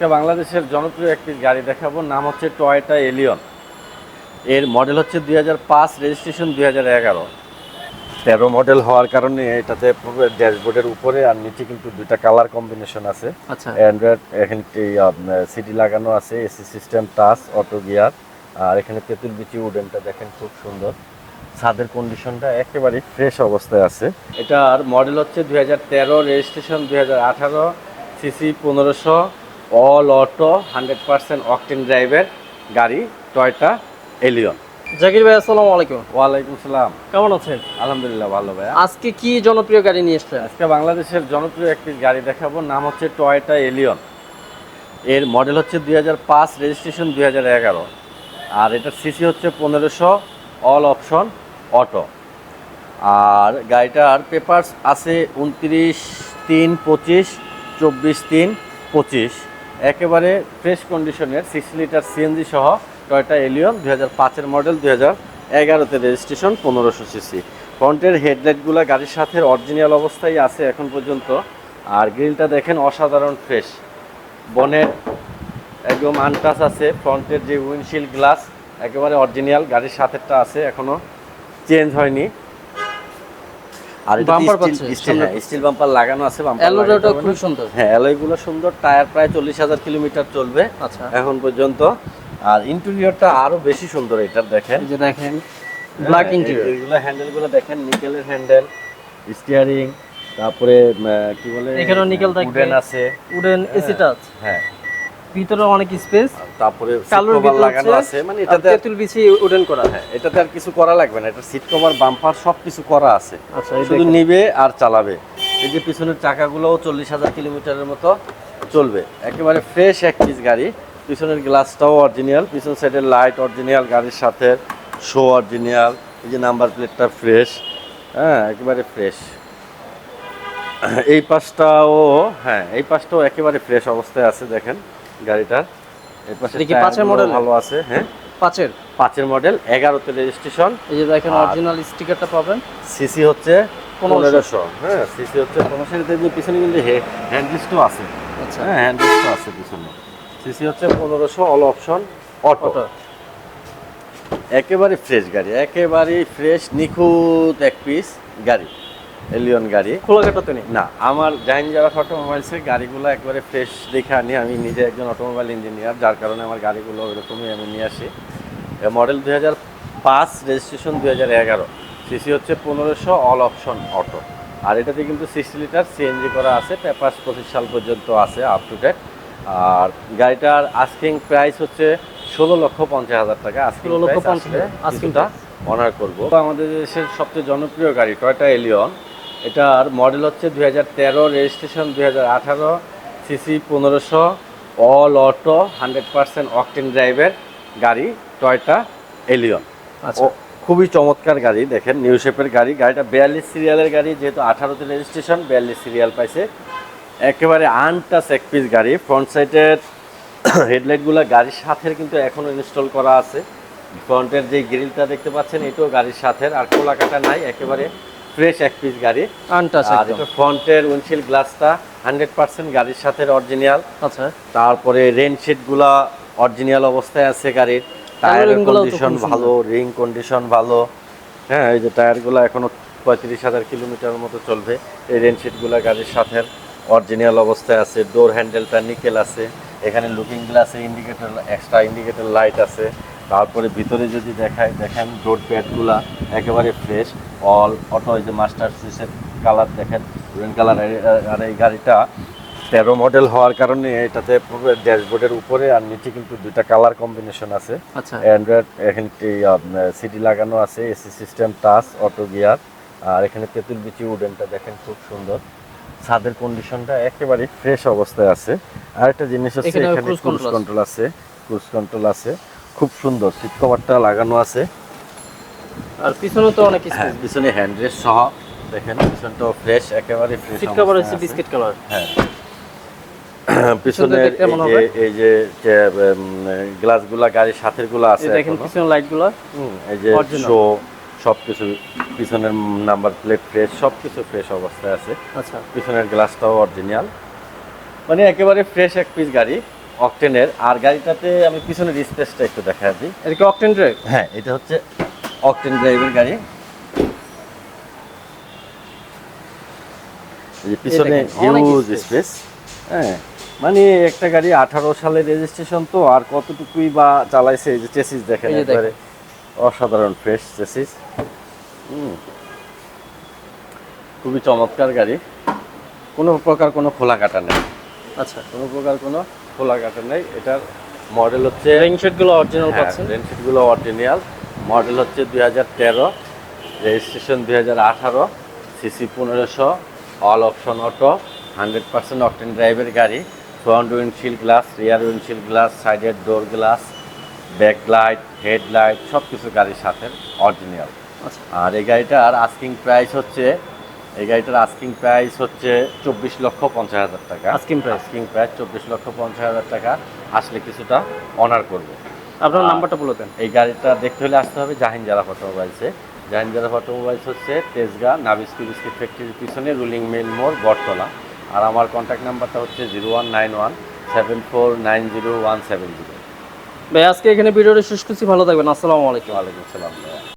আজকে বাংলাদেশের জনপ্রিয় একটি গাড়ি দেখাবো নাম হচ্ছে টয়োটা এলিয়ন এর মডেল হচ্ছে দুই হাজার পাঁচ রেজিস্ট্রেশন দুই হাজার এগারো। তেরো মডেল হওয়ার কারণে এটাতে ড্যাশবোর্ডের উপরে আর নিচে কিন্তু দুইটা কালার কম্বিনেশন আছে। আচ্ছা। অ্যান্ড্রয়েড এখানে সিডি লাগানো আছে AC system touch auto gear আর এখানে তেঁতুল বিচি উডেনটা দেখেন খুব সুন্দর। ছাদের কন্ডিশনটা একেবারে ফ্রেশ অবস্থায় আছে। এটার মডেল হচ্ছে দুই হাজার তেরো রেজিস্ট্রেশন দুই হাজার আঠারো সিসি পনেরোশো। All auto hundred percent octane ড্রাইভের গাড়ি টয়টা এলিয়ন। জাকির ভাই আসসালামু আলাইকুম। ওয়ালাইকুম সালাম। কেমন আছেন? আলহামদুলিল্লাহ ভালো ভাইয়া। আজকে কি জনপ্রিয় গাড়ি নিয়ে এসছেন? আজকে বাংলাদেশের জনপ্রিয় একটি গাড়ি দেখাবো নাম হচ্ছে টয়টা এলিয়ন। এর মডেল হচ্ছে দুই হাজার পাঁচ রেজিস্ট্রেশন দুই হাজার এগারো। আর এটার সিসি হচ্ছে পনেরোশো অল অপশন অটো। আর গাড়িটার পেপারস আছে উনত্রিশ তিন পঁচিশ চব্বিশ তিন পঁচিশ। একেবারে ফ্রেশ কন্ডিশনের সিক্স লিটার সিএনজি সহ টয়টা এলিয়ন দুই হাজার পাঁচের মডেল দুই হাজার এগারোতে রেজিস্ট্রেশন পনেরোশো সিসি ফ্রন্টের হেডলাইটগুলো গাড়ির সাথে অরিজিনাল অবস্থায় আছে এখন পর্যন্ত। আর গ্রিলটা দেখেন অসাধারণ ফ্রেশ বনেট একদম আনটাচ আছে। ফ্রন্টের যে উইন্ডশিল্ড গ্লাস একেবারে অরিজিনাল গাড়ির সাথেটা আছে এখনও চেঞ্জ হয়নি। আর এটা স্টিল হ্যাঁ স্টিল বাম্পার লাগানো আছে বাম্পার অ্যালোটা খুব সুন্দর। হ্যাঁ অ্যালয়গুলো সুন্দর টায়ার প্রায় চল্লিশ হাজার কিলোমিটার চলবে আচ্ছা। এখন পর্যন্ত। আর ইন্টেরিয়রটা আরও বেশি সুন্দর এটার দেখেন। যে দেখেন ব্ল্যাক ইন্টেরিয়র এগুলো হ্যান্ডেলগুলো দেখেন নিকেলের হ্যান্ডেল স্টিয়ারিং তারপরে কি বলে? এখানেও nickel থাকবে। উডেন আছে। উডেন এসি টাচ হ্যাঁ। ভিতরে অনেক স্পেস তারপরে কভার লাগানো আছে মানে এটাতে তেঁতুল বিছি উডেন করা। হ্যাঁ এটাতে আর কিছু করা লাগবে না এটা সিট কভার বাম্পার সব কিছু করা আছে। আচ্ছা শুধু নিবে আর চালাবে। এই যে পিছনের চাকাগুলোও চল্লিশ হাজার কিলোমিটারের মতো চলবে। একেবারে ফ্রেশ এক পিস গাড়ি। পিছনের গ্লাসটাও অরিজিনাল পিছন সাইডের লাইট অরিজিনাল গাড়ির সাথে শো অরিজিনাল এই যে নাম্বার প্লেটটা ফ্রেশ হ্যাঁ একেবারে ফ্রেশ এই পাশটাও হ্যাঁ এই পাশটাও একেবারে ফ্রেশ অবস্থায় আছে দেখেন। গাড়িটার। পাশে পাঁচের model? ভালো আছে হ্যাঁ? পাঁচের? পাঁচের মডেল এগারোতে রেজিস্ট্রেশন এই যে দেখেন অরিজিনাল স্টিকারটা পাবেন। সিসি হচ্ছে পনেরোশো। হ্যাঁ সিসি হচ্ছে পনেরোশো। পিছনে কিন্তু আছে। আচ্ছা। হ্যাঁ আছে পিছনে। সিসি হচ্ছে পনেরোশো অল অপশন অটো একেবারে ফ্রেশ গাড়ি একেবারে ফ্রেশ নিখুঁত এক পিস গাড়ি। এলিয়ন গাড়ি। খোলা কাটাতে নেই? না আমার জাহিন যারা অটোমোবাইলসের গাড়িগুলো একবারে ফ্রেশ দেখে আনি। আমি নিজে একজন অটোমোবাইল ইঞ্জিনিয়ার যার কারণে আমার গাড়িগুলো ওরকমই আমি নিয়ে আসি। মডেল দুই হাজার পাঁচ রেজিস্ট্রেশন দুই হাজার এগারো। সিসি হচ্ছে পনেরোশো অল অপশন অটো আর এটাতে কিন্তু সিক্সটি লিটার সিএনজি করা আছে পেপার্স পঁচিশ সাল পর্যন্ত আছে আপ টু ডেট আর গাড়িটার আস্কিং প্রাইস হচ্ছে ষোলো লক্ষ পঞ্চাশ হাজার টাকা। 16 লক্ষ লক্ষ 50 পঞ্চাশ কিছুটা অনার করব। আমাদের দেশের সবচেয়ে জনপ্রিয় গাড়ি টয়টা এলিয়ন এটার মডেল হচ্ছে দুই হাজার তেরো রেজিস্ট্রেশন দুই হাজার আঠারো সিসি পনেরোশো all auto hundred percent octane ড্রাইভের গাড়ি টয়টা এলিয়ন আচ্ছা। খুবই চমৎকার গাড়ি দেখেন নিউ শেপের গাড়ি। গাড়িটা বিয়াল্লিশ সিরিয়ালের গাড়ি যেহেতু আঠারোতে রেজিস্ট্রেশন বিয়াল্লিশ সিরিয়াল পাইছে। একেবারে আনটাচ এক পিস গাড়ি ফ্রন্ট সাইডের হেডলাইটগুলো গাড়ির সাথে কিন্তু এখনও ইনস্টল করা আছে। ফ্রন্টের যে গ্রিলটা দেখতে পাচ্ছেন এটাও গাড়ির সাথে আর খোলা কাটা নাই একেবারে ফ্রেশ এক পিস গাড়ি। আর এটা ফ্রন্টের উইন্ডশিল্ড গ্লাসটা হান্ড্রেড পার্সেন্ট গাড়ির সাথে অরিজিনাল আচ্ছা। তারপরে রেনগুলা অরিজিনাল অবস্থায় আছে গাড়ির। টায়ারের খুব কন্ডিশন ভালো রিং কন্ডিশন ভালো। হ্যাঁ এই যে টায়ারগুলো এখনও পঁয়ত্রিশ হাজার কিলোমিটার মতো চলবে। এই রেনগুলা গাড়ির সাথে অরিজিনাল অবস্থায় আছে। ডোর হ্যান্ডেলটা নিকেল আছে। এখানে লুকিং গ্লাসে ইন্ডিকেটর এক্সট্রা ইন্ডিকেটর লাইট আছে। তারপরে ভিতরে যদি দেখায় দেখেন ডোর প্যাডগুলা একেবারে ফ্রেশ অল অটো এই যে মাস্টার সুইচের কালার দেখেন গ্রিন কালার আর এই গাড়িটা তেরো মডেল হওয়ার কারণে এটাতে ড্যাশবোর্ডের উপরে আর নিচে কিন্তু দুইটা কালার কম্বিনেশন আছে। আচ্ছা। অ্যান্ড্রয়েড এখানে সিডি লাগানো আছে AC system touch auto gear আর এখানে তেঁতুল বিচি উডেনটা দেখেন খুব সুন্দর। ছাদের কন্ডিশনটা একেবারে ফ্রেশ অবস্থায় আছে। আর একটা জিনিস হচ্ছে এখানে ক্রুজ কন্ট্রোল আছে। ক্রুজ কন্ট্রোল আছে। খুব সুন্দর সিট কভারটা লাগানো আছে। আর পিছনে তো অনেক হ্যাঁ স্পেস পিছনে হ্যান্ড রেস্ট সহ দেখেন পিছনটাও ফ্রেশ একেবারে ফ্রেশ সিট কভার হচ্ছে বিস্কিট কালার হ্যাঁ। দেখতে এই যে গ্লাসগুলা গাড়ির সাথেরগুলো আছে দেখেন। পিছনে লাইটগুলো হুম, এই যে। শো সবকিছু পিছনের নাম্বার প্লেট ফ্রেশ সবকিছু ফ্রেশ অবস্থায় আছে। আচ্ছা। পিছনের গ্লাসটাও অরিজিনাল মানে একেবারে ফ্রেশ এক পিস গাড়ি। অকটেনের আর গাড়িটাতে আমি পিছনের স্পেসটা একটু দেখা দিই। এটা কি অকটেন ড্রাইভ? হ্যাঁ এটা হচ্ছে অকটেন ড্রাইভের গাড়ি। এই পিছনে হিউজ স্পেস হ্যাঁ মানে একটা গাড়ি আঠারো সালের রেজিস্ট্রেশন তো আর কতটুকুই বা চালাইছে এই যে চেসিস দেখেন। একবারে। অসাধারণ ফ্রেশ চেসিস খুবই চমৎকার গাড়ি। কোনো প্রকার কোনো খোলা কাটা নেই। আচ্ছা। কোনো প্রকার কোনো খোলা কাটা নেই। এটার মডেল হচ্ছে রিংগুলো অরিজিনাল হ্যাঁ, পাচ্ছেন? রেনশিটগুলো অরিজিনাল মডেল হচ্ছে দুই হাজার তেরো রেজিস্ট্রেশন দুই হাজার আঠারো সিসি পনেরোশো all option auto hundred percent octane ড্রাইভের গাড়ি front windshield glass rear windshield glass সাইডের door glass back light headlight সব কিছু গাড়ির সাথে অরিজিনাল আচ্ছা। আর এই গাড়িটার আস্কিং প্রাইস হচ্ছে এই গাড়িটার আস্কিং প্রাইস হচ্ছে চব্বিশ লক্ষ পঞ্চাশ হাজার টাকা। আস্কিং প্রাইস আস্কিং প্রাইস চব্বিশ লক্ষ পঞ্চাশ হাজার টাকা। আসলে কিছুটা অনার করব। আপনার নাম্বারটা বলে দেন। এই গাড়িটা দেখতে হলে আসতে হবে জাহিন জারা অটোমোবাইলসে। জাহিন জারা অটোমোবাইলস হচ্ছে তেজগা নাবিস্কি বিস্কিট ফ্যাক্টরির পিছনে রুলিং মিল মোড় বটতলা। আর আমার কন্ট্যাক্ট নাম্বারটা হচ্ছে zero one nine one seven four nine zero one seven zero ভাই আজকে এখানে ভিডিওটা শেষ করছি। ভালো থাকবেন। আসসালামু আলাইকুম। ওয়ালাইকুম সালাম